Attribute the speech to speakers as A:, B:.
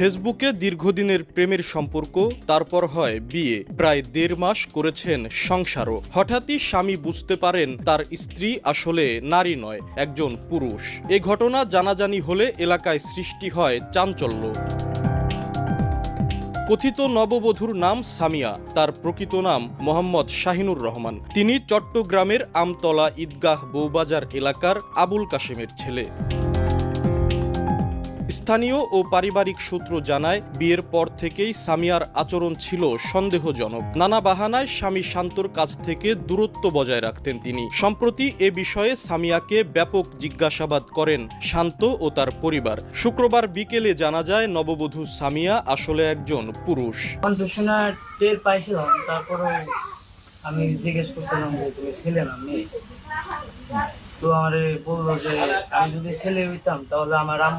A: ফেসবুকে দীর্ঘদিনের প্রেমের সম্পর্ক, তারপর হয় বিয়ে। প্রায় দেড় মাস করেছেন সংসারও। হঠাৎই স্বামী বুঝতে পারেন তার স্ত্রী আসলে নারী নয়, একজন পুরুষ। এ ঘটনা জানাজানি হলে এলাকায় সৃষ্টি হয় চাঞ্চল্য। কথিত নববধূর নাম সামিয়া, তার প্রকৃত নাম মোহাম্মদ শাহিনুর রহমান। তিনি চট্টগ্রামের আমতলা ঈদগাহ বৌবাজার এলাকার আবুল কাশেমের ছেলে। স্থানীয় ও পারিবারিক সূত্র জানায়, বিয়ের পর থেকেই সামিয়ার আচরণ ছিল সন্দেহজনক। নানা বাহানায় স্বামী শান্তর কাছ থেকে দূরত্ব বজায় রাখতেন তিনি। সম্প্রতি এ বিষয়ে সামিয়াকে ব্যাপক জিজ্ঞাসাবাদ করেন শান্ত ও তার পরিবার। শুক্রবার বিকেলে জানা যায়, নববধূ সামিয়া আসলে একজন পুরুষ।
B: আমি জিজ্ঞেস করছিলাম যে, তুমি ছেলে না মেয়ে? তো আমার বলল যে, আমি যদি ছেলে হইতাম, তাহলে আমার আম্মু